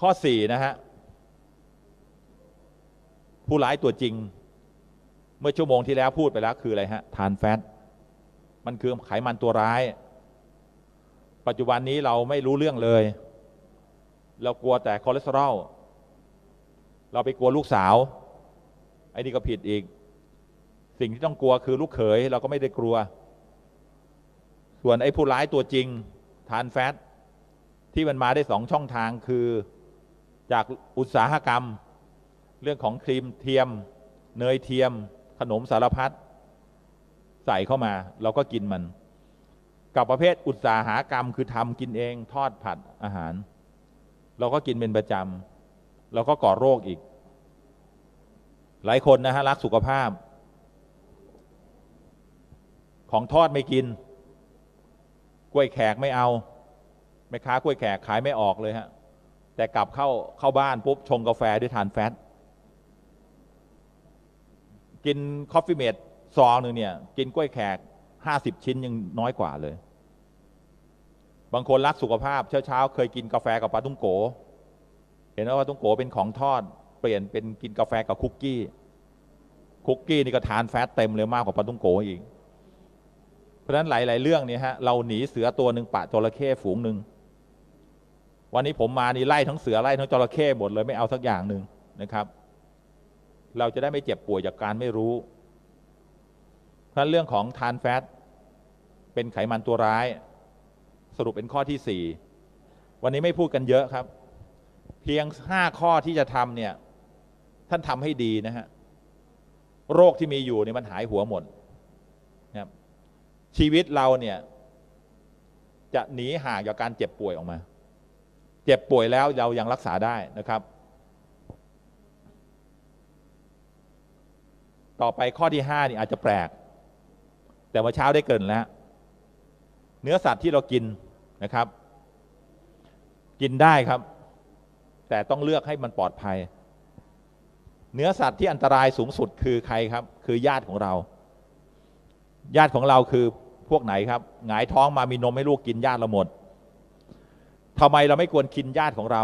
ข้อสี่นะฮะผู้ร้ายตัวจริง เมื่อชั่วโมงที่แล้วพูดไปแล้วคืออะไรฮะทานแฟตมันคือไขมันตัวร้าย ปัจจุบันนี้เราไม่รู้เรื่องเลย เรากลัวแต่คอเลสเตอรอลเราไปกลัวลูกสาวไอ้นี่ก็ผิดอีก สิ่งที่ต้องกลัวคือลูกเขย เราก็ไม่ได้กลัว ส่วนไอ้ผู้ร้ายตัวจริงทานแฟตที่มันมาได้สองช่องทางคือ จากอุตสาหกรรม เรื่องของครีมเทียม เนยเทียม ขนมสารพัดใส่เข้ามาเราก็กินมัน กับประเภทอุตสาหกรรมคือทำกินเองทอดผัดอาหาร เราก็กินเป็นประจำเราก็ก่อโรคอีก หลายคนนะฮะรักสุขภาพ ของทอดไม่กิน กล้วยแขกไม่เอาแม่ค้ากล้วยแขกขายไม่ออกเลยฮะ แต่กลับเข้าเข้าบ้านปุ๊บชงกาแฟด้วยทานแฟต กินคอฟฟี่เมดซองหนึ่งเนี่ย กินกล้วยแขกห้าสิบชิ้นยังน้อยกว่าเลย บางคนรักสุขภาพเช้าเช้าเคยกินกาแฟกับปลาตุ้งโก เห็นว่าปลาตุ้งโกเป็นของทอด เปลี่ยนเป็นกินกาแฟกับคุกกี้ คุกกี้นี่ก็ทานแฟตเต็มเลยมากกว่าปลาตุ้งโกอีก เพราะฉะนั้นหลาย ๆ เรื่องเนี่ยฮะเราหนีเสือตัวหนึ่งปะจระเข้ฝูงหนึ่ง วันนี้ผมมานี่ไล่ทั้งเสือไล่ทั้งจระเข้หมดเลยไม่เอาสักอย่างหนึ่งนะครับ เราจะได้ไม่เจ็บป่วยจากการไม่รู้เพราะฉะนั้นเรื่องของทานแฟตเป็นไขมันตัวร้าย สรุปเป็นข้อที่สี่วันนี้ไม่พูดกันเยอะครับ เพียงห้าข้อที่จะทำเนี่ย ท่านทำให้ดีนะฮะโรคที่มีอยู่เนี่ยมันหายหัวหมดนะครับชีวิตเราเนี่ย จะหนีห่างจากการเจ็บป่วยออกมา เจ็บป่วยแล้วเรายังรักษาได้นะครับ ต่อไปข้อที่ห้านี่อาจจะแปลก แต่เมื่อเช้าได้เกินแล้ว เนื้อสัตว์ที่เรากินนะครับ กินได้ครับ แต่ต้องเลือกให้มันปลอดภัย เนื้อสัตว์ที่อันตรายสูงสุดคือใครครับ คือญาติของเรา ญาติของเราคือพวกไหนครับ หงายท้องมามีนมให้ลูกกินญาติเราหมด ทำไมเราไม่ควรกินญาติของเรา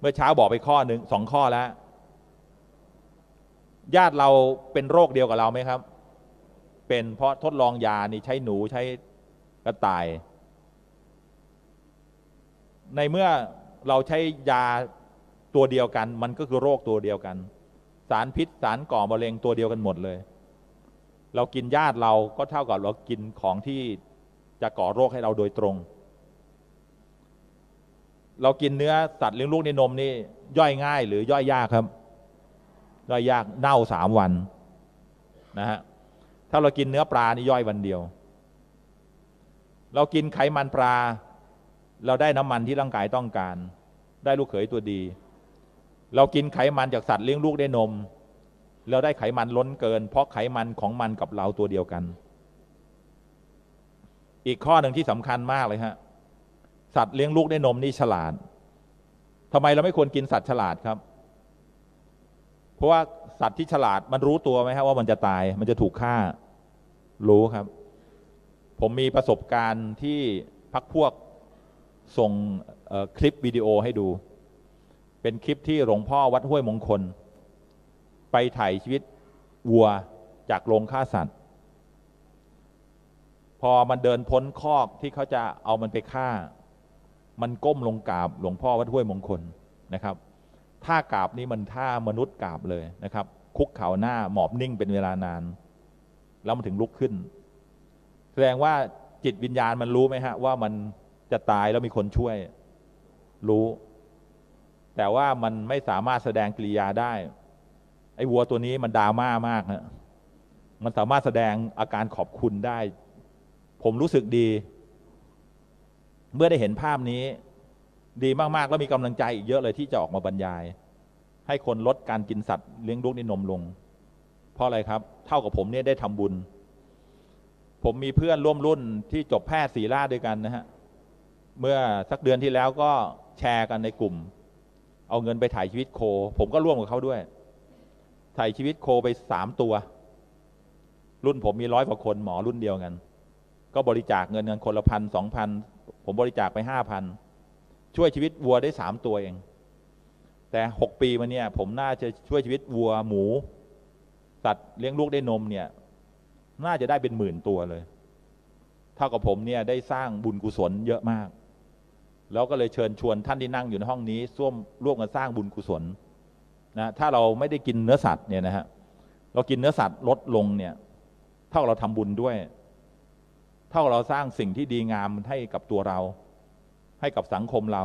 เมื่อเช้าบอกไปข้อหนึ่งสองข้อแล้ว ญาติเราเป็นโรคเดียวกับเราไหมครับ เป็นเพราะทดลองยานี่ใช้หนูใช้กระต่าย ในเมื่อเราใช้ยาตัวเดียวกัน มันก็คือโรคตัวเดียวกัน สารพิษสารก่อมะเร็งตัวเดียวกันหมดเลย เรากินญาติเราก็เท่ากับเรากินของที่จะก่อโรคให้เราโดยตรง เรากินเนื้อสัตว์เลี้ยงลูกในนมนี่ย่อยง่าย หรือย่อยยากครับ ย่อยยากเน่าสามวันนะฮะถ้าเรากินเนื้อปลานี่ย่อยวันเดียว เรากินไขมันปลา เราได้น้ำมันที่ร่างกายต้องการ ได้ลูกเขยตัวดี เรากินไขมันจากสัตว์เลี้ยงลูกได้นม เราได้ไขมันล้นเกิน เพราะไขมันของมันกับเราตัวเดียวกัน อีกข้อหนึ่งที่สำคัญมากเลยฮะ สัตว์เลี้ยงลูกด้วยนมนี่ฉลาดทำไมเราไม่ควรกินสัตว์ฉลาดครับ เพราะว่าสัตว์ที่ฉลาดมันรู้ตัวไหมครับว่ามันจะตาย มันจะถูกฆ่า รู้ครับ ผมมีประสบการณ์ที่พักพวกส่งคลิปวิดีโอให้ดู เป็นคลิปที่หลวงพ่อวัดห้วยมงคล ไปถ่ายชีวิตวัวจากโรงฆ่าสัตว์ พอมันเดินพ้นคอกที่เขาจะเอามันไปฆ่า มันก้มลงกราบหลวงพ่อวัดห้วยมงคลนะครับท่ากราบนี้มันท่ามนุษย์กราบเลยนะครับ คุกเข่าหน้าหมอบนิ่งเป็นเวลานาน แล้วมันถึงลุกขึ้น แสดงว่าจิตวิญญาณมันรู้ไหมฮะว่ามันจะตายแล้วมีคนช่วยรู้ แต่ว่ามันไม่สามารถแสดงกิริยาได้ ไอ้วัวตัวนี้มันดราม่ามากฮะมันสามารถแสดงอาการขอบคุณได้ ผมรู้สึกดี เมื่อได้เห็นภาพนี้ ดีมากๆ แล้วมีกำลังใจอีกเยอะเลยที่จะออกมาบรรยาย ให้คนลดการกินสัตว์เลี้ยงลูกในนมลง เพราะอะไรครับ เท่ากับผมเนี่ยได้ทำบุญ ผมมีเพื่อนร่วมรุ่นที่จบแพทย์ศรีราชด้วยกันนะฮะเมื่อสักเดือนที่แล้วก็แชร์กันในกลุ่ม เอาเงินไปถ่ายชีวิตโค ผมก็ร่วมกับเขาด้วย ถ่ายชีวิตโคไปสามตัว รุ่นผมมีร้อยกว่าคนหมอรุ่นเดียวกัน ก็บริจาคเงินเงินคนละพันสองพัน ผมบริจาคไปห้าพันช่วยชีวิตวัวได้สามตัวเอง แต่หกปีมาเนี่ยผมน่าจะช่วยชีวิตวัวหมู สัตว์เลี้ยงลูกได้นมเนี่ย น่าจะได้เป็นหมื่นตัวเลย เท่ากับผมเนี่ยได้สร้างบุญกุศลเยอะมาก แล้วก็เลยเชิญชวนท่านที่นั่งอยู่ในห้องนี้ร่วมร่วมกันสร้างบุญกุศลนะถ้าเราไม่ได้กินเนื้อสัตว์เนี่ยนะฮะเรากินเนื้อสัตว์ลดลงเนี่ย เท่ากับเราทำบุญด้วย เท่าเราสร้างสิ่งที่ดีงามให้กับตัวเรา ให้กับสังคมเรา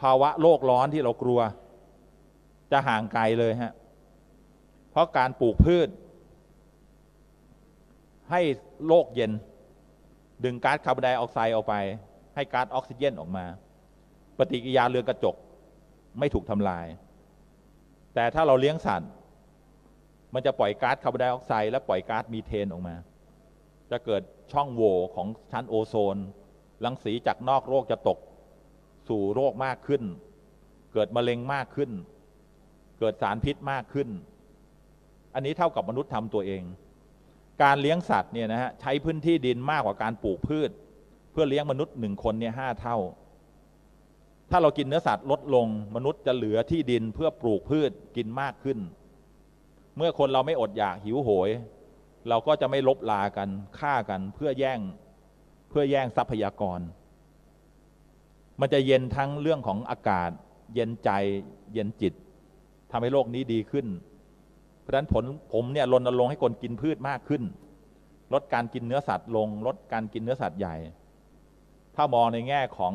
ภาวะโลกร้อนที่เรากลัว จะห่างไกลเลยฮะ เพราะการปลูกพืช ให้โลกเย็น ดึงก๊าซคาร์บอนไดออกไซด์ออกไป ให้ก๊าซออกซิเจนออกมา ปฏิกิริยาเรือนกระจกไม่ถูกทำลาย แต่ถ้าเราเลี้ยงสัตว์มันจะปล่อยก๊าซคาร์บอนไดออกไซด์และปล่อยก๊าซมีเทนออกมา จะเกิดช่องโหว่ของชั้นโอโซนรังสีจากนอกโลกจะตกสู่โรคมากขึ้น เกิดมะเร็งมากขึ้น เกิดสารพิษมากขึ้น อันนี้เท่ากับมนุษย์ทำตัวเอง การเลี้ยงสัตว์เนี่ยนะฮะใช้พื้นที่ดินมากกว่าการปลูกพืช เพื่อเลี้ยงมนุษย์หนึ่งคนเนี่ยห้าเท่า ถ้าเรากินเนื้อสัตว์ลดลงมนุษย์จะเหลือที่ดินเพื่อปลูกพืชกินมากขึ้น เมื่อคนเราไม่อดอยากหิวโหย เราก็จะไม่ลบลากันฆ่ากันเพื่อแย่งเพื่อแย่งทรัพยากร มันจะเย็นทั้งเรื่องของอากาศ เย็นใจเย็นจิตทำให้โลกนี้ดีขึ้น เพราะฉะนั้นผลผมเนี่ยรณรงค์ให้คนกินพืชมากขึ้น ลดการกินเนื้อสัตว์ลง ลดการกินเนื้อสัตว์ใหญ่ ถ้ามองในแง่ของ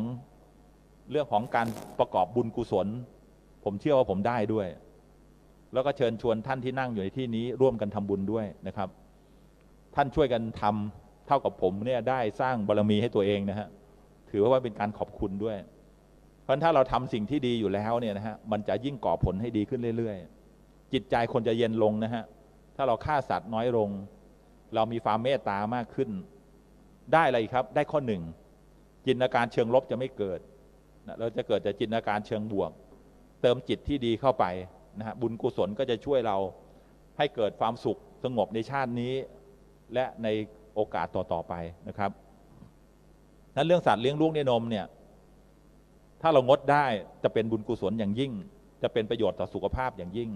เรื่องของการประกอบบุญกุศล ผมเชื่อว่าผมได้ด้วยแล้วก็เชิญชวนท่านที่นั่งอยู่ในที่นี้ร่วมกันทำบุญด้วยนะครับ ท่านช่วยกันทำเท่ากับผมเนี่ยได้สร้างบารรมีให้ตัวเองนะฮะถือว่าเป็นการขอบคุณด้วย เพราะถ้าเราทำสิ่งที่ดีอยู่แล้วเนี่ยนะฮะมันจะยิ่งก่อผลให้ดีขึ้นเรื่อย ๆ จิตใจคนจะเย็นลงนะฮะถ้าเราฆ่าสัตว์น้อยลง เรามีความเมตตามากขึ้น ได้อะไรครับ ได้ข้อหนึ่งจินตนาการเชิงลบจะไม่เกิดเราจะเกิดจากจินตนาการเชิงบวก เติมจิตที่ดีเข้าไปนะฮะบุญกุศลก็จะช่วยเราให้เกิดความสุขสงบในชาตินี้ และในโอกาสต่อ ๆ ไปนะครับนั้นเรื่องสัตว์เลี้ยงลูกในนมเนี่ย ถ้าเรางดได้จะเป็นบุญกุศลอย่างยิ่ง จะเป็นประโยชน์ต่อสุขภาพอย่างยิ่ง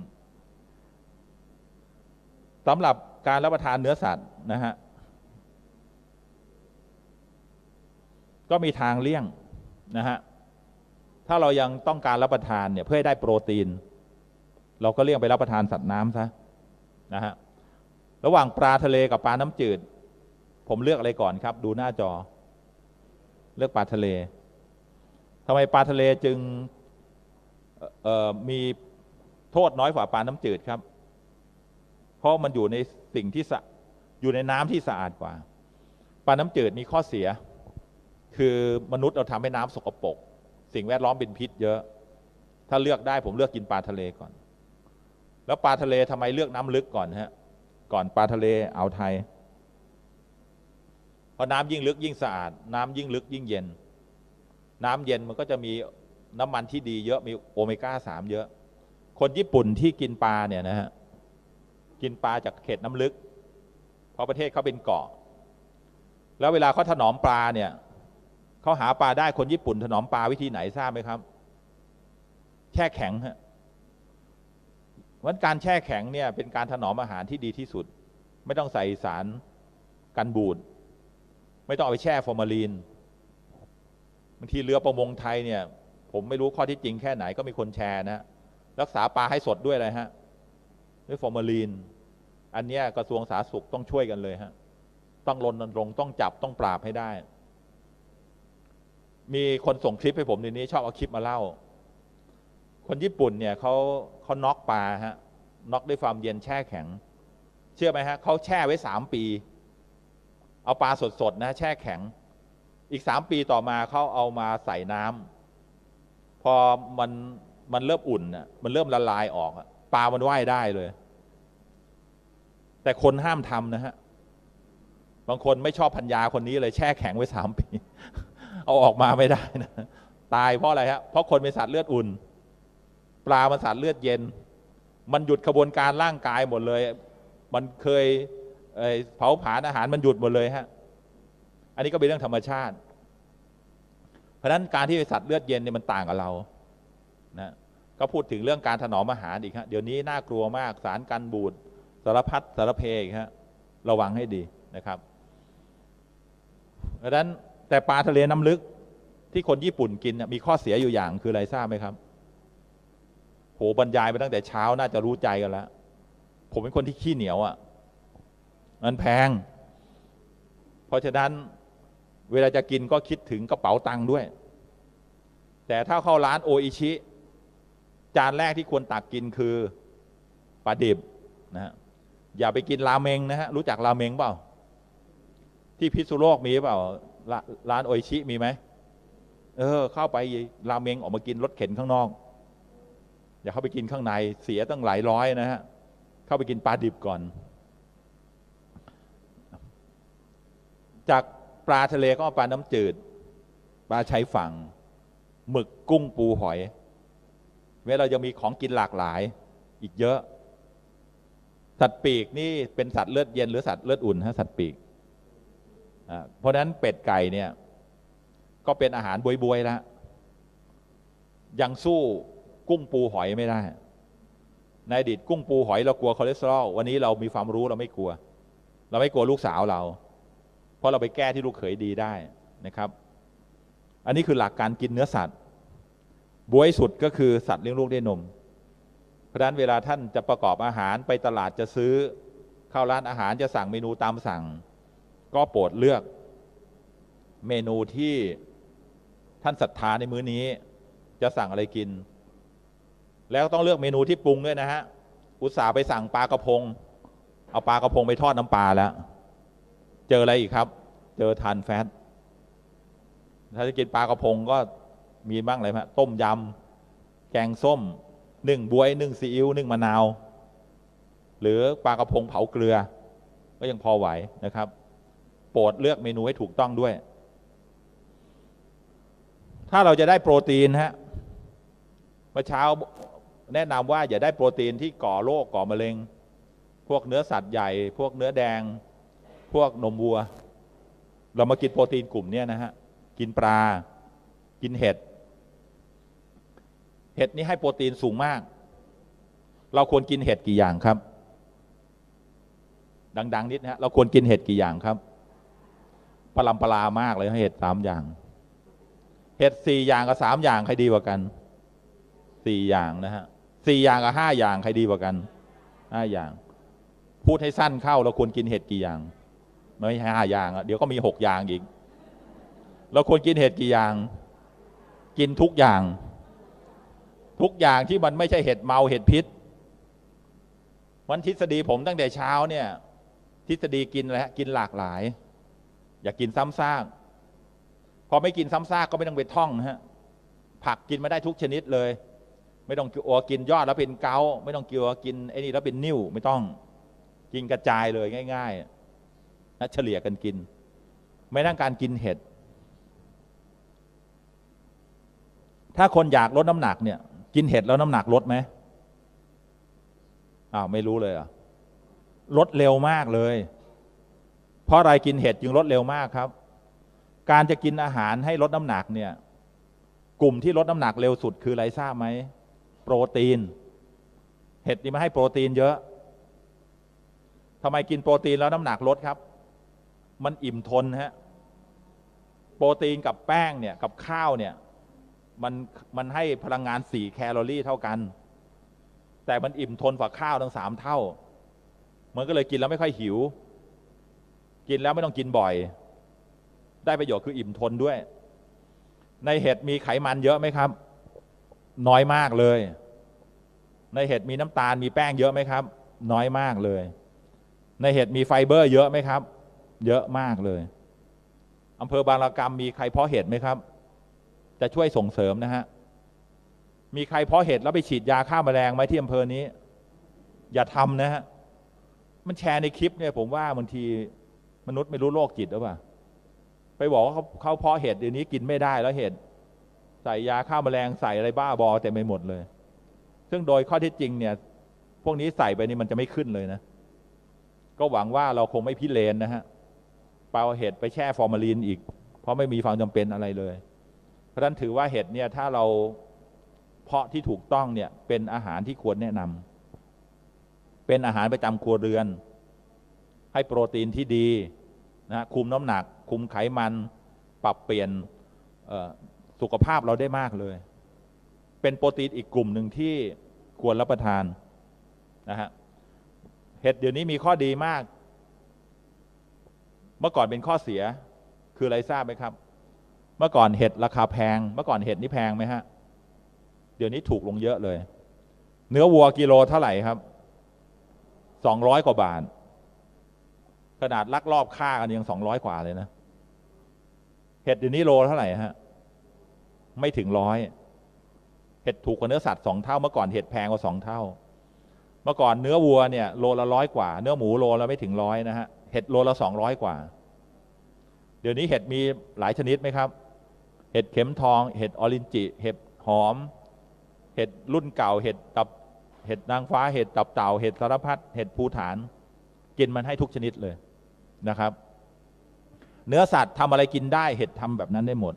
สำหรับการรับประทานเนื้อสัตว์นะฮะก็มีทางเลี่ยงนะฮะถ้าเรายังต้องการรับประทานเนี่ยเพื่อให้ได้โปรตีน เราก็เลี่ยงไปรับประทานสัตว์น้ำซะนะฮะ ระหว่างปลาทะเลกับปลาน้ำจืด ผมเลือกอะไรก่อนครับ ดูหน้าจอ เลือกปลาทะเลทำไมปลาทะเลจึงมีโทษน้อยกว่าปลาน้ำจืดครับ เพราะมันอยู่ในสิ่งที่สะอยู่ในน้ำที่สะอาดกว่า ปลาน้ำจืดมีข้อเสีย คือมนุษย์เราทำให้น้ำสกปรกสิ่งแวดล้อมเป็นพิษเยอะ ถ้าเลือกได้ผมเลือกกินปลาทะเลก่อน แล้วปลาทะเลทำไมเลือกน้ำลึกก่อนฮะ ก่อนปลาทะเลอ่าวไทย เพราะน้ำยิ่งลึกยิ่งสะอาด น้ำยิ่งลึกยิ่งเย็น น้ำเย็นมันก็จะมีน้ำมันที่ดีเยอะมีโอเมก้าสามเยอะ คนญี่ปุ่นที่กินปลาเนี่ยนะฮะกินปลาจากเขตน้ำลึก เพราะประเทศเขาเป็นเกาะ แล้วเวลาเขาถนอมปลาเนี่ยเขาหาปลาได้คนญี่ปุ่นถนอมปลาวิธีไหนทราบไหมครับ แช่แข็งฮะ วันการแช่แข็งเนี่ยเป็นการถนอมอาหารที่ดีที่สุด ไม่ต้องใส่สารกันบูด ไม่ต้องเอาไปแช่ฟอร์มาลีนบางทีเรือประมงไทยเนี่ย ผมไม่รู้ข้อที่จริงแค่ไหนก็มีคนแชร์นะรักษาปลาให้สดด้วยอะไรฮะด้วยฟอร์มาลีน อันนี้กระทรวงสาธารณสุขต้องช่วยกันเลยฮะต้องรณรงค์ต้องจับต้องปราบให้ได้ มีคนส่งคลิปให้ผมในนี้ ชอบเอาคลิปมาเล่า คนญี่ปุ่นเนี่ยเขาเขาน็อกปลาฮะน็อกด้วยความเย็นแช่แข็ง เชื่อไหมฮะเขาแช่ไว้สามปี เอาปลาสดๆนะแช่แข็ง อีกสามปีต่อมาเขาเอามาใส่น้ำพอมันมันเริ่มอุ่นน่ะมันเริ่มละลายออกปลามันว่ายได้เลย แต่คนห้ามทำนะฮะบางคนไม่ชอบพัญญาคนนี้เลยแช่แข็งไว้สามปี เอาออกมาไม่ได้นะตายเพราะอะไรฮะเพราะคนเป็นสัตว์เลือดอุ่น ปลามันสัตว์เลือดเย็น มันหยุดกระบวนการร่างกายหมดเลย มันเคยเผาผลาญอาหารมันหยุดหมดเลยฮะ อันนี้ก็เป็นเรื่องธรรมชาติ เพราะฉะนั้นการที่สัตว์เลือดเย็นเนี่ยมันต่างกับเรา นะก็พูดถึงเรื่องการถนอมอาหารอีกฮะ เดี๋ยวนี้น่ากลัวมากสารกันบูดสารพัดสารเพอีกฮะ ระวังให้ดีนะครับ เพราะฉะนั้นแต่ปลาทะเลน้ำลึกที่คนญี่ปุ่นกินมีข้อเสียอยู่อย่างคืออะไรทราบไหมครับ บรรยายไปตั้งแต่เช้าน่าจะรู้ใจกันแล้ว ผมเป็นคนที่ขี้เหนียวอะ่ะมันแพง เพราะฉะนั้นเวลาจะกินก็คิดถึงกระเป๋าตังค์ด้วย แต่ถ้าเข้าร้านโออิชิ จานแรกที่ควรตักกินคือปลาดิบนะฮะอย่าไปกินราเมงนะฮะรู้จักราเมงเปล่า ที่พิษณุโลกมีเปล่าร้าร้านโออิชิมีไหมเออ เข้าไปราเมงออกมากินรถเข็นข้างนอก อย่าเข้าไปกินข้างในเสียตั้งหลายร้อยนะฮะเข้าไปกินปลาดิบก่อน จากปลาทะเลก็ปลาน้ำจืด ปลาชายฝั่งหมึกกุ้งปูหอยเวลาจะมีของกินหลากหลาย อีกเยอะ สัตว์ปีกนี่เป็นสัตว์เลือดเย็นหรือสัตว์เลือดอุ่นฮะสัตว์ปีกเพราะฉะนั้นเป็ดไก่เนี่ย ก็เป็นอาหารบวยๆแล้วยังสู้ กุ้งปูหอยไม่ได้ ในอดีตกุ้งปูหอยเรากลัวคอเลสเตอรอลวันนี้เรามีความรู้เราไม่กลัว เราไม่กลัวลูกสาวเรา เพราะเราไปแก้ที่ลูกเขยดีได้นะครับ อันนี้คือหลักการกินเนื้อสัตว์บวยสุดก็คือสัตว์เลี้ยงลูกด้วยนม เพราะฉะนั้นเวลาท่านจะประกอบอาหารไปตลาดจะซื้อเข้าร้านอาหารจะสั่งเมนูตามสั่ง ก็โปรดเลือกเมนูที่ท่านศรัทธาในมื้อนี้ จะสั่งอะไรกิน แล้วต้องเลือกเมนูที่ปรุงด้วยนะฮะ อุตส่าห์ไปสั่งปลากระพง เอาปลากระพงไปทอดน้ำปลาแล้ว เจออะไรอีกครับ เจอทานแฟต ถ้าจะกินปลากระพงก็มีบ้างอะไรไหมต้มยำ แกงส้มนึ่งบวยนึ่งซีอิ๊วนึ่งมะนาว หรือปลากระพงเผาเกลือ ก็ยังพอไหวนะครับ โปรดเลือกเมนูให้ถูกต้องด้วย ถ้าเราจะได้โปรตีนฮะเมื่อเช้า แนะนำว่าอย่าได้โปรตีนที่ก่อโรคก่อมะเร็ง พวกเนื้อสัตว์ใหญ่ พวกเนื้อแดง พวกนมวัว เรามากินโปรตีนกลุ่มนี้นะฮะ กินปลา กินเห็ด เห็ดนี้ให้โปรตีนสูงมาก เราควรกินเห็ดกี่อย่างครับ ดัง ๆ นิดนะฮะ เราควรกินเห็ดกี่อย่างครับปลาปลามากเลยเห็ดสามอย่าง เห็ดสี่อย่างกับสามอย่างใครดีกว่ากันสี่อย่างนะฮะ สี่อย่างกับห้าอย่างใครดีกว่ากันห้าอย่าง พูดให้สั้นเข้าเราควรกินเห็ดกี่อย่าง ไม่ห้าอย่างเดี๋ยวก็มีหกอย่างอีก เราควรกินเห็ดกี่อย่าง กินทุกอย่าง ทุกอย่างที่มันไม่ใช่เห็ดเมาเห็ดพิษวันทฤษฎีผมตั้งแต่เช้าเนี่ย ทฤษฎีกินแล้วกินหลากหลาย อย่ากกินซ้ำซากพอไม่กินซ้ำซากก็ไม่ต้องไปท่องฮะผักกินม่ได้ทุกชนิดเลย ไม่ต้องกลัวกินยอดแล้วเป็นเกาไม่ต้องกลัวกินไอ้นี่แล้วเป็นนิ่วไม่ต้องกินกระจายเลยง่ายๆนะเฉลี่ยกันกิน ไม่ต้องการกินเห็ด ถ้าคนอยากลดน้ำหนักเนี่ย กินเห็ดแล้วน้ำหนักลดไหมอ้าวไม่รู้เลยอะลดเร็วมากเลย เพราะอะไรกินเห็ดจึงลดเร็วมากครับ การจะกินอาหารให้ลดน้ำหนักเนี่ย กลุ่มที่ลดน้ำหนักเร็วสุดคืออะไรทราบไหม โปรตีน เห็ดนี่มาให้โปรตีนเยอะทำไมกินโปรตีนแล้วน้ำหนักลดครับ มันอิ่มทนฮะโปรตีนกับแป้งเนี่ยกับข้าวเนี่ยมันมันให้พลังงานสี่แคลอรี่เท่ากัน แต่มันอิ่มทนกว่าข้าวทั้งสามเท่า มันก็เลยกินแล้วไม่ค่อยหิว กินแล้วไม่ต้องกินบ่อย ได้ประโยชน์คืออิ่มทนด้วย ในเห็ดมีไขมันเยอะไหมครับ น้อยมากเลย ในเห็ดมีน้ำตาลมีแป้งเยอะไหมครับ น้อยมากเลย ในเห็ดมีไฟเบอร์ เยอะไหมครับ เยอะมากเลยอำเภอบางละกรรมมีใครเพาะเห็ดไหมครับ จะช่วยส่งเสริมนะฮะมีใครเพาะเห็ดแล้วไปฉีดยาฆ่าแมลงไหมที่อำเภอนี้ อย่าทำนะฮะมันแชร์ในคลิปเนี่ยผมว่าบางทีมนุษย์ไม่รู้โรคจิตหรือเปล่าไปบอกว่าเขาเขาเพาะเห็ดเดี๋ยวนี้กินไม่ได้แล้วเห็ด ใส่ยาฆ่าแมลงใส่อะไรบ้าบอเต็มไปหมดเลย ซึ่งโดยข้อเท็จจริงเนี่ย พวกนี้ใส่ไปนี่มันจะไม่ขึ้นเลยนะ ก็หวังว่าเราคงไม่พิเรนนะฮะเปาเห็ดไปแช่ฟอร์มาลีนอีก เพราะไม่มีความจำเป็นอะไรเลย เพราะฉะนั้นถือว่าเห็ดเนี่ยถ้าเราเพาะที่ถูกต้องเนี่ย เป็นอาหารที่ควรแนะนำเป็นอาหารประจำครัวเรือน ให้โปรตีนที่ดีนะคุมน้ำหนัก คุมไขมัน ปรับเปลี่ยน สุขภาพเราได้มากเลย เป็นโปรตีนอีกกลุ่มหนึ่งที่ควรรับประทานนะฮะเห็ดเดี๋ยวนี้มีข้อดีมาก เมื่อก่อนเป็นข้อเสียคืออะไรทราบไหมครับ เมื่อก่อนเห็ดราคาแพง เมื่อก่อนเห็ดนี่แพงไหมฮะ เดี๋ยวนี้ถูกลงเยอะเลย เนื้อวัวกิโลเท่าไหร่ครับสองร้อยกว่าบาท ขนาดลักลอบฆ่ากันยังสองร้อยกว่าเลยนะ เห็ดเดี๋ยวนี้โลเท่าไหร่ฮะ ไม่ถึงร้อยเห็ดถูกกว่าเนื้อสัตว์สองเท่าเมื่อก่อนเห็ดแพงกว่าสองเท่า เมื่อก่อนเนื้อวัวเนี่ยโลละร้อยกว่า เนื้อหมูโลละไม่ถึงร้อยนะฮะเห็ดโลละสองร้อยกว่า เดี๋ยวนี้เห็ดมีหลายชนิดไหมครับ เห็ดเข็มทอง เห็ดออรินจิ เห็ดหอม เห็ดรุ่นเก่า เห็ดตับ เห็ดนางฟ้า เห็ดตับเต่า เห็ดสารพัด เห็ดภูฐาน กินมันให้ทุกชนิดเลยนะครับ เนื้อสัตว์ทำอะไรกินได้ เห็ดทำแบบนั้นได้หมด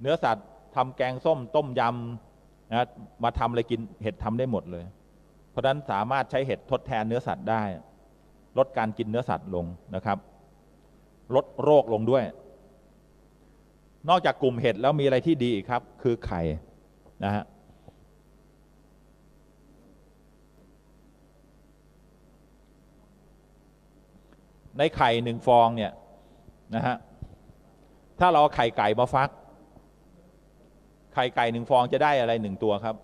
เนื้อสัตว์ทำแกงส้มต้มยำนะมาทำอะไรกินเห็ดทำได้หมดเลย เพราะฉะนั้นสามารถใช้เห็ดทดแทนเนื้อสัตว์ได้ ลดการกินเนื้อสัตว์ลงนะครับ ลดโรคลงด้วย นอกจากกลุ่มเห็ดแล้วมีอะไรที่ดีอีกครับ คือไข่นะฮะในไข่หนึ่งฟองเนี่ยนะฮะถ้าเราเอาไข่ไก่มาฟัก ไข่ไก่หนึ่งฟองจะได้อะไรหนึ่งตัวครับ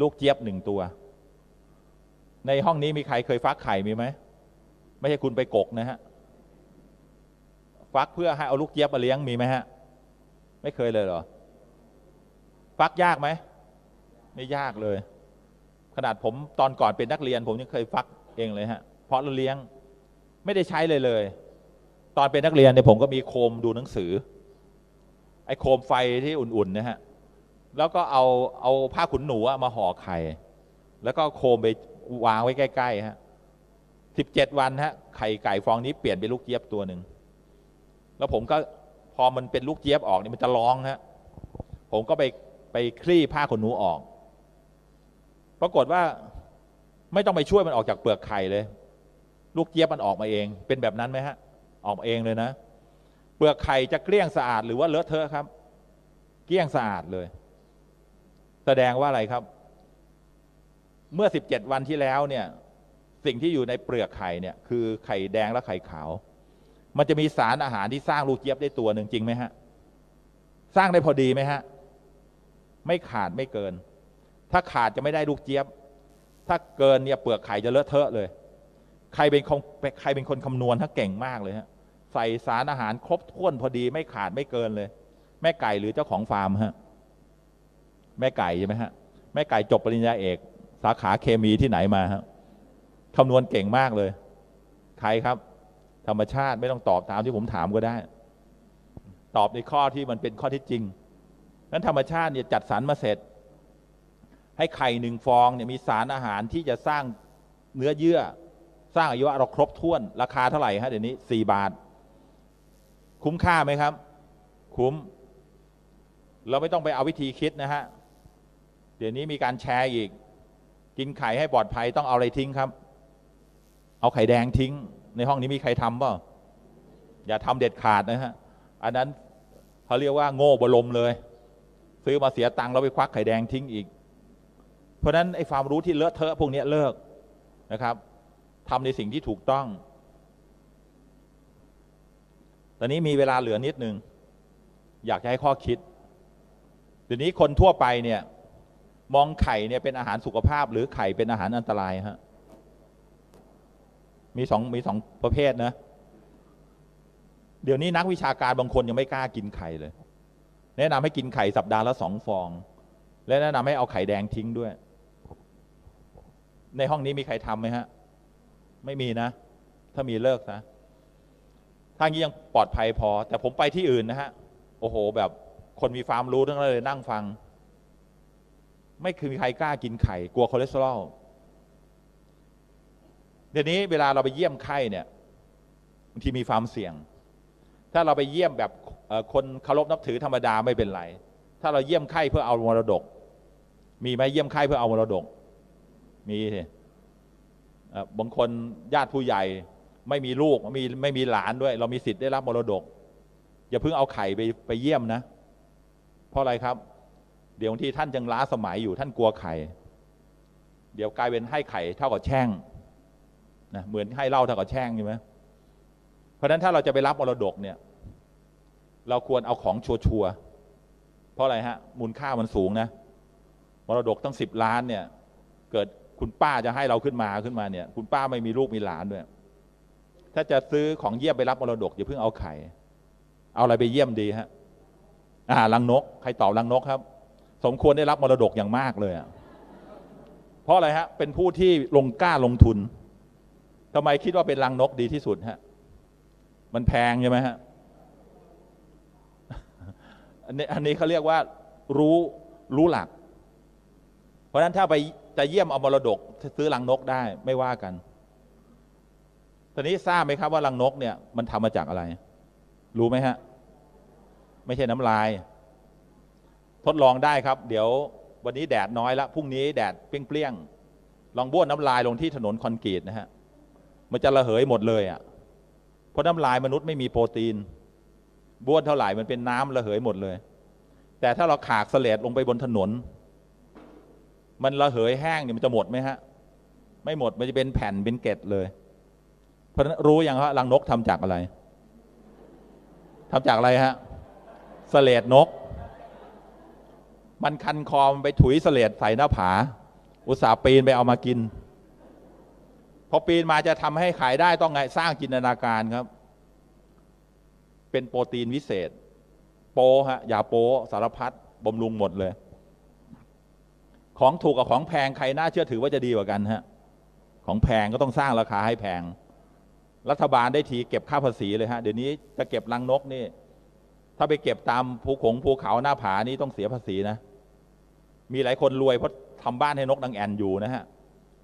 ลูกเจี๊ยบหนึ่งตัว ในห้องนี้มีใครเคยฟักไข่มีไหมไม่ใช่คุณไปกกนะฮะฟักเพื่อให้เอาลูกเจี๊ยบมาเลี้ยงมีไหมฮะ ไม่เคยเลยเหรอ ฟักยากไหมไม่ยากเลย ขนาดผมตอนก่อนเป็นนักเรียน ผมยังเคยฟักเองเลยฮะ เพราะเราเลี้ยงไม่ได้ใช้เลยเลย ตอนเป็นนักเรียนเนี่ยผมก็มีโคมดูหนังสือ ไอ้โคมไฟที่อุ่นๆนะฮะแล้วก็เอาเอาผ้าขนหนูมาห่อไข่ แล้วก็โคมไปวางไว้ใกล้ๆฮะสิบเจ็ดวันฮะไข่ไก่ฟองนี้เปลี่ยนเป็นลูกเจี๊ยบตัวหนึ่งแล้วผมก็พอมันเป็นลูกเจี๊ยบออกนี่มันจะร้องฮะผมก็ไปไปคลี่ผ้าขนหนูออก ปรากฏว่าไม่ต้องไปช่วยมันออกจากเปลือกไข่เลย ลูกเจี๊ยบมันออกมาเอง เป็นแบบนั้นไหมฮะ ออกมาเองเลยนะ เปลือกไข่จะเกลี้ยงสะอาดหรือว่าเลอะเทอะครับ เกลี้ยงสะอาดเลย แสดงว่าอะไรครับ เมื่อ17วันที่แล้วเนี่ย สิ่งที่อยู่ในเปลือกไข่เนี่ย คือไข่แดงและไข่ขาว มันจะมีสารอาหารที่สร้างลูกเจี๊ยบได้ตัวหนึ่งจริงไหมฮะ สร้างได้พอดีไหมฮะ ไม่ขาดไม่เกิน ถ้าขาดจะไม่ได้ลูกเจี๊ยบ ถ้าเกินเนี่ยเปลือกไข่จะเลอะเทอะเลย ใครเป็นคนใครเป็นคนคำนวณถ้าเก่งมากเลยฮะ ใส่สารอาหารครบถ้วนพอดีไม่ขาดไม่เกินเลย แม่ไก่หรือเจ้าของฟาร์มฮะ แม่ไก่ใช่ไหมฮะ แม่ไก่จบปริญญาเอก สาขาเคมีที่ไหนมาฮะคำนวณเก่งมากเลย ใครครับ ธรรมชาติไม่ต้องตอบตามที่ผมถามก็ได้ ตอบในข้อที่มันเป็นข้อที่จริงนั้นธรรมชาติเนี่ยจัดสรรมาเสร็จ ให้ไข่หนึ่งฟองเนี่ยมีสารอาหารที่จะสร้างเนื้อเยื่อ สร้างอายุเราครบถ้วน ราคาเท่าไหร่ฮะเดี๋ยวนี้สี่บาท คุ้มค่าไหมครับ คุ้ม เราไม่ต้องไปเอาวิธีคิดนะฮะ เดี๋ยวนี้มีการแชร์อีก กินไข่ให้ปลอดภัยต้องเอาอะไรทิ้งครับ เอาไข่แดงทิ้ง ในห้องนี้มีใครทำเปล่าอย่าทำเด็ดขาดนะฮะ อันนั้นเขาเรียกว่าโง่บรมเลย ซื้อมาเสียตังค์แล้วไปควักไข่แดงทิ้งอีก เพราะนั้นไอ้ความรู้ที่เลอะเทอะพวกนี้เลิกนะครับทำในสิ่งที่ถูกต้อง ตอนนี้มีเวลาเหลือนิดนึง อยากจะให้ข้อคิดเดี๋ยวนี้คนทั่วไปเนี่ยมองไข่เนี่ยเป็นอาหารสุขภาพ หรือไข่เป็นอาหารอันตรายฮะมีสองมีสองประเภทนะ เดี๋ยวนี้นักวิชาการบางคนยังไม่กล้ากินไข่เลย แนะนำให้กินไข่สัปดาห์ละสองฟอง และแนะนำให้เอาไข่แดงทิ้งด้วย ในห้องนี้มีใครทำไหมฮะ ไม่มีนะ ถ้ามีเลิกนะ ทางนี้ยังปลอดภัยพอ แต่ผมไปที่อื่นนะฮะ โอ้โห แบบคนมีความรู้ทั้งนั้นเลยนั่งฟัง ไม่คือมีใครกล้ากินไข่ กลัวคอเลสเตอรอลเดี๋ยวนี้เวลาเราไปเยี่ยมไข้เนี่ยบางทีมีความเสี่ยง ถ้าเราไปเยี่ยมแบบคนเคารพนับถือธรรมดาไม่เป็นไร ถ้าเราเยี่ยมไข้เพื่อเอามรดก มีไหมเยี่ยมไข้เพื่อเอามรดก มีสิบางคนญาติผู้ใหญ่ ไม่มีลูกไม่มีไม่มีหลานด้วย เรามีสิทธิ์ได้รับมรดก อย่าเพิ่งเอาไข่ไปไปเยี่ยมนะ เพราะอะไรครับ เดี๋ยวที่ท่านยังล้าสมัยอยู่ท่านกลัวไข่ เดี๋ยวกลายเป็นให้ไข่เท่ากับแช่งนะเหมือนให้เหล้าเท่ากับแช่งใช่ไหมเพราะฉะนั้นถ้าเราจะไปรับมรดกเนี่ย เราควรเอาของชัวร์เพราะอะไรฮะ มูลค่ามันสูงนะ มรดกตั้งสิบล้านเนี่ย เกิดคุณป้าจะให้เราขึ้นมาขึ้นมาเนี่ย คุณป้าไม่มีลูกมีหลานด้วย ถ้าจะซื้อของเยี่ยมไปรับมรดกอย่าเพิ่งเอาไข่ เอาอะไรไปเยี่ยมดีฮะอ่าลังนก ใครตอบลังนกครับ สมควรได้รับมรดกอย่างมากเลยอะเพราะอะไรฮะ เป็นผู้ที่ลงกล้าลงทุนทำไมคิดว่าเป็นลังนกดีที่สุดฮะ มันแพงใช่ไหมฮะ อันนี้อันนี้เขาเรียกว่ารู้รู้หลัก เพราะฉะนั้นถ้าไปจะเยี่ยมเอามรดกซื้อลังนกได้ไม่ว่ากัน อนนี้ทราบไหมครับว่าลังนกเนี่ยมันทำมาจากอะไร รู้ไหมฮะ ไม่ใช่น้ำลาย ทดลองได้ครับ เดี๋ยววันนี้แดดน้อยแล้วพรุ่งนี้แดดเปรี้ยงๆลองบ้วนน้ำลายลงที่ถนนคอนกรีตนะฮะมันจะระเหยหมดเลยอะ่ะเพราะน้ำลายมนุษย์ไม่มีโปรตีนบ้วนเท่าไหร่มันเป็นน้ำระเหยหมดเลย แต่ถ้าเราขากเสลดลงไปบนถนน มันระเหยแห้งเนี่ยมันจะหมดไหมฮะ ไม่หมดมันจะเป็นแผ่นเป็นเกล็ดเลย ราะนั้นรู้ยังว่ารังนกทำจากอะไรทำจากอะไรฮะเลดนก มันคันคอมนไปถุยเลดใส่หน้าผา อุตสาห์ปีนไปเอามากิน พอปีนมาจะทำให้ขายได้ต้องไงสร้างจินตนาการครับ เป็นโปรตีนวิเศษ โปฮะอย่าโปสารพัดบำรุงหมดเลย ของถูกกับของแพงใครน่าเชื่อถือว่าจะดีกว่ากันฮะของแพงก็ต้องสร้างราคาให้แพง รัฐบาลได้ทีเก็บค่าภาษีเลยฮะเดี๋ยวนี้จะเก็บรังนกนี่ ถ้าไปเก็บตามภูขงภูเขาหน้าผานี่ต้องเสียภาษีนะ มีหลายคนรวยเพราะทำบ้านให้นกนางแอนอยู่นะฮะ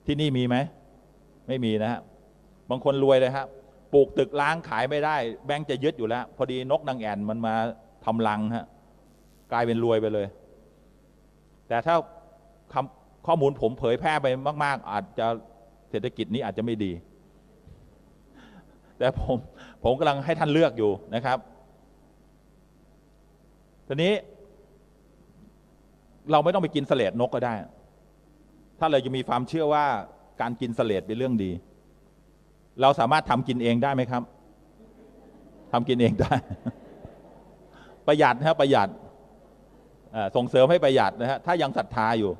ที่นี่มีไหมไม่มีนะฮะบางคนรวยเลยครับปลูกตึกล้างขายไม่ได้ แบงค์จะยึดอยู่แล้ว พอดีนกนางแอนมันมาทำรังฮะกลายเป็นรวยไปเลย แต่ถ้าคำข้อมูลผมเผยแพร่ไปมาก ๆ อาจจะเศรษฐกิจนี้อาจจะไม่ดี แต่ผมผมกำลังให้ท่านเลือกอยู่นะครับทีนี้ เราไม่ต้องไปกินเสลดนกก็ได้ ถ้าเราจะมีความเชื่อว่าการกินเสลดเป็นเรื่องดี เราสามารถทำกินเองได้ไหมครับทำกินเองได้ ประหยัดนะครับประหยัดส่งเสริมให้ประหยัดนะฮะถ้ายังศรัทธาอยู่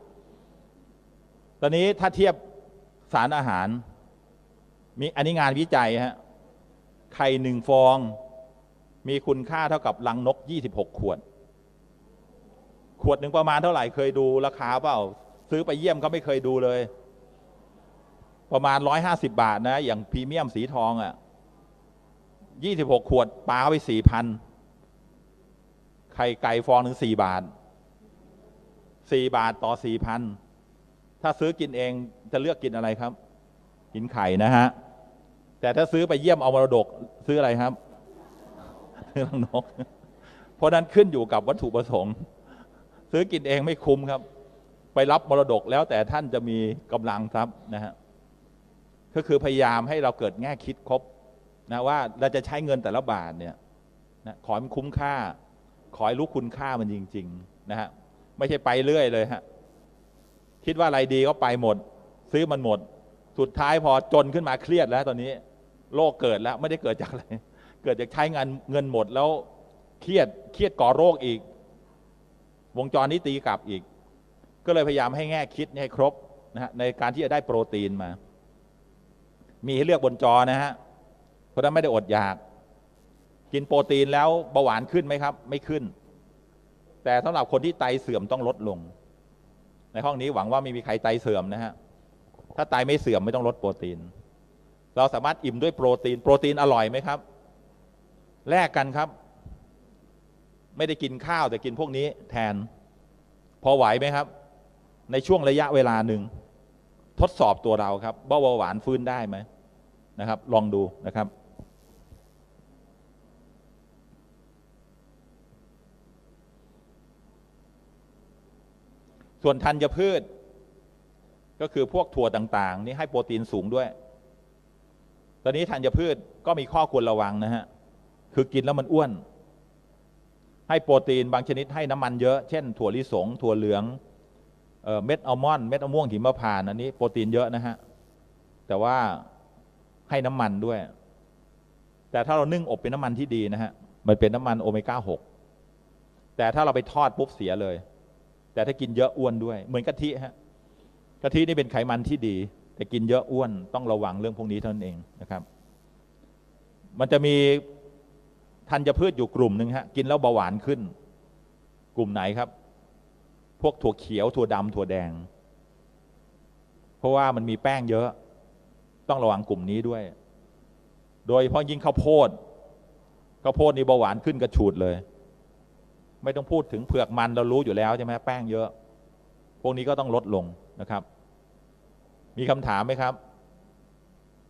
ตอนนี้ถ้าเทียบสารอาหาร มีอันนี้งานวิจัยฮะ ไข่หนึ่งฟอง มีคุณค่าเท่ากับลังนก 26 ขวด ขวดหนึ่งประมาณเท่าไหร่เคยดูราคาเปล่า ซื้อไปเยี่ยมก็ไม่เคยดูเลย ประมาณ 150 บาทนะ อย่างพรีเมียมสีทองอะ่ะ 26 ขวดปลาเข้าไป4,000ไข่ไก่ฟองหนึ่ง4บาท4บาทต่อ4,000ถ้าซื้อกินเองจะเลือกกินอะไรครับ กินไข่นะฮะ แต่ถ้าซื้อไปเยี่ยมเอามรดกซื้ออะไรครับซื้อลังนก เพราะนั้นขึ้นอยู่กับวัตถุประสงค์ ซื้อกินเองไม่คุ้มครับ ไปรับมรดกแล้วแต่ท่านจะมีกำลังทรัพย์นะฮะก็คือพยายามให้เราเกิดแง่คิดครบนะว่าเราจะใช้เงินแต่ละบาทเนี่ยนะขอให้มันคุ้มค่า ขอให้รู้คุณค่ามันจริง ๆ นะฮะไม่ใช่ไปเรื่อยเลยฮะคิดว่าอะไรดีก็ไปหมด ซื้อมันหมด สุดท้ายพอจนขึ้นมาเครียดแล้วตอนนี้ โรคเกิดแล้วไม่ได้เกิดจากอะไร เกิดจากใช้เงินเงินหมดแล้วเครียดเครียดก่อโรคอีก วงจรนี้ตีกลับอีก ก็เลยพยายามให้แง่คิดให้ครบนะฮะในการที่จะได้โปรตีนมา มีให้เลือกบนจอนะฮะเพราะนั้นไม่ได้อดอยาก กินโปรตีนแล้วเบาหวานขึ้นไหมครับ ไม่ขึ้น แต่สำหรับคนที่ไตเสื่อมต้องลดลง ในห้องนี้หวังว่าไม่มีใครไตเสื่อมนะฮะถ้าไตไม่เสื่อมไม่ต้องลดโปรตีน เราสามารถอิ่มด้วยโปรตีน โปรตีนอร่อยไหมครับ แลกกันครับ ไม่ได้กินข้าวแต่กินพวกนี้แทน พอไหวไหมครับ ในช่วงระยะเวลาหนึ่ง ทดสอบตัวเราครับเบาหวานฟื้นได้ไหมนะครับ ลองดูนะครับส่วนทันยพืช ก็คือพวกถั่วต่าง ๆ นี่ให้โปรตีนสูงด้วย ตอนนี้ธัญพืชก็มีข้อควรระวังนะฮะ คือกินแล้วมันอ้วน ให้โปรตีนบางชนิดให้น้ำมันเยอะ เช่น ถั่วลิสง ถั่วเหลืองเเม็ดอัลมอนด์ เม็ดมะม่วงหิมพานต์อันนี้โปรตีนเยอะนะฮะ แต่ว่าให้น้ำมันด้วย แต่ถ้าเรานึ่งอบเป็นน้ำมันที่ดีนะฮะ มันเป็นน้ำมันโอเมก้าหกแต่ถ้าเราไปทอดปุ๊บเสียเลย แต่ถ้ากินเยอะอ้วนด้วย เหมือนกะทิฮะ กะทินี่เป็นไขมันที่ดี แต่กินเยอะอ้วนต้องระวังเรื่องพวกนี้เท่านั้นเองนะครับ มันจะมีธัญพืชอยู่กลุ่มหนึ่งฮะกินแล้วเบาหวานขึ้น กลุ่มไหนครับ พวกถั่วเขียวถั่วดำถั่วแดง เพราะว่ามันมีแป้งเยอะ ต้องระวังกลุ่มนี้ด้วย โดยเฉพาะยิ่งข้าวโพดข้าวโพดนี่เบาหวานขึ้นกระฉูดเลย ไม่ต้องพูดถึงเผือกมันเรารู้อยู่แล้วใช่ไหมแป้งเยอะ พวกนี้ก็ต้องลดลงนะครับ มีคำถามไหมครับ